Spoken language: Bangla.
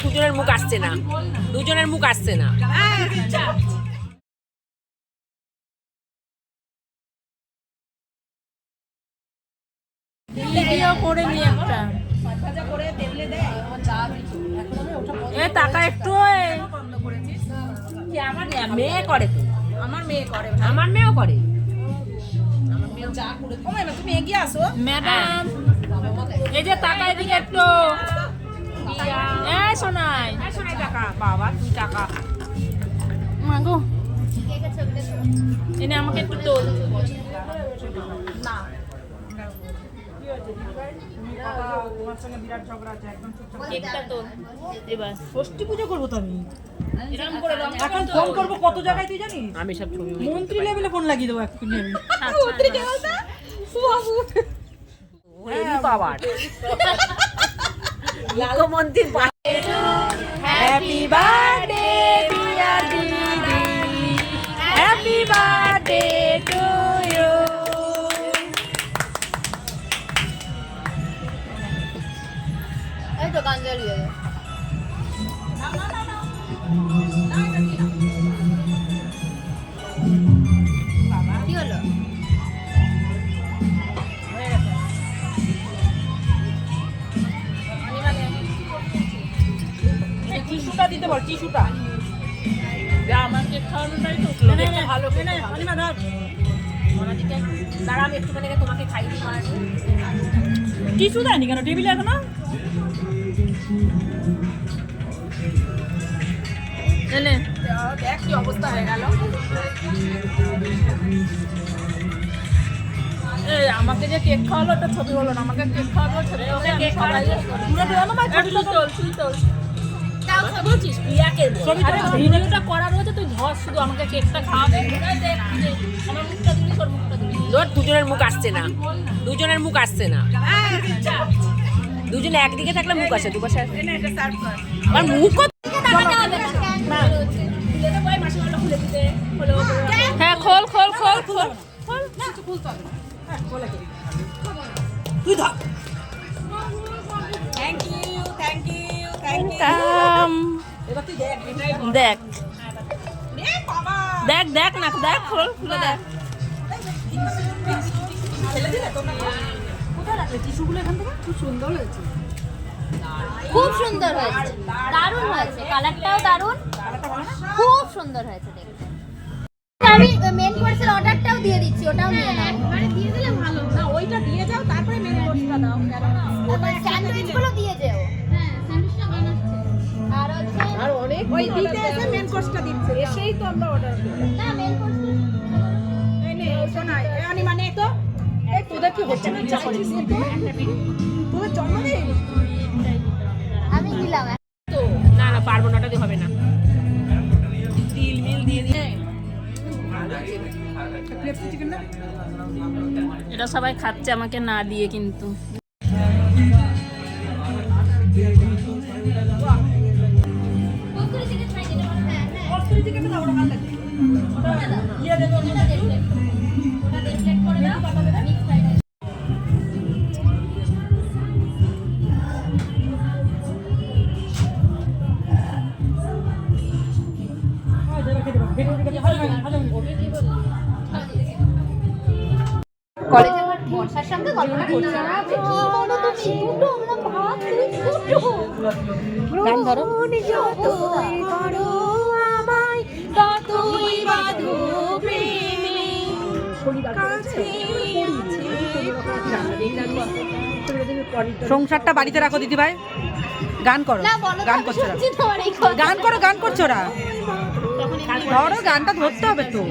দুজনের মুখ আসছে না। দুজনের মুখ আসছে না। ভিডিও করে নি একটা। এ টাকা একটু আমার মেয়ে করে তো। আমার মেয়ে করে আমার মেয়েও করে। ও তুমি এগিয়ে আসো। ম্যাডাম এই যে টাকা এদিকে একটু। এই শোনাই টাকা বাবা তুই টাকা। মাগো এনে আমাকে একটু তোল। কেকটা তোল এবার। ষষ্ঠী পুজো করব তো আমি। এরকম করে এখন ফোন করব কত জায়গায় তুই জানিস? আমি সব ছবি মন্ত্রী লেভেলে ফোন লাগিয়ে দেবো এক্ষুনি আমি। ওরে বাবা। মুখ্যমন্ত্রীর হ্যাপি বার্থডে কি হলো টিস্যুটা দিতে বল টিস্যুটা আমাকে খাওয়ানোটাই তো ভালো অনিমা ধর দাঁড়া আমি তোমাকে খাই দিই টিস্যু দেয়নি কেন? টেবিলে এখনও এনে দেখ কি অবস্থা হয়ে গেল আমাকে যে কেক খাওয়ালো একটা ছবি হলো না। আমাকে কেক খাওয়ালো ছবি হলো পুরো তোল তুই তোল। ভিডিওটা করা রয়েছে তুই ধর শুধু আমাকে কেকটা খাওয়াবে। এই দেখ, এই যে, আমার মুখটা দিলি তোর মুখটা দিলি দুজনের মুখ আসছে না। দুজনের মুখ আসছে না। দুজনে একদিকে থাকলে মুখ আসে দুপাশে আসে আর মুখও হ্যাঁ খোল খোল খোল খোল। তুই দেখ। দেখ দেখ না, দেখ, খোল, খুলে, দেখ। টিস্যুগুলো এখান থেকে? খুব সুন্দর হয়েছে। খুব সুন্দর হয়েছে। দারুণ হয়েছে। কালারটাও দারুণ। খুব সুন্দর হয়েছে দেখতে। আমি মেন কোর্সের অর্ডারটাও দিয়ে দিচ্ছি ওটাও নিয়ে নাও। একবারে দিয়ে দিলে ভালো। না ওইটা দিয়ে যাও তারপরে মেন কোর্সটা দাও কেন স্যান্ডউইচগুলো দিয়ে যেও। হ্যাঁ স্যান্ডউইচটা বানাচ্ছে। আর হচ্ছে আর অনেক ওই দিতে এসে মেন কোর্সটা দিচ্ছে। এসেই তো আমরা অর্ডার করি না মেন কোর্সটা এই নে শোনাই এই মানে তো? তোদের কি হচ্ছে? না চাইছিস তোদের জন্মদিন? আমি দিলাম। তো না না পারব না ওটা দিয়ে হবে না। তিল মিল দিয়ে দিয়ে। এটা সবাই খাচ্ছে আমাকে না দিয়ে কিন্তু। কস্তুরি চিকেন কলেজে আমার বর্ষার সঙ্গে গল্পটা করছি না কি বলো তুমি দুটো আমরা ভাত দুটো গান ধরো। সংসারটা বাড়িতে রাখো দিদি ভাই গান করো। গান করছ গান করো গান করছ ওরা। ধরো গানটা ধরতে হবে তো।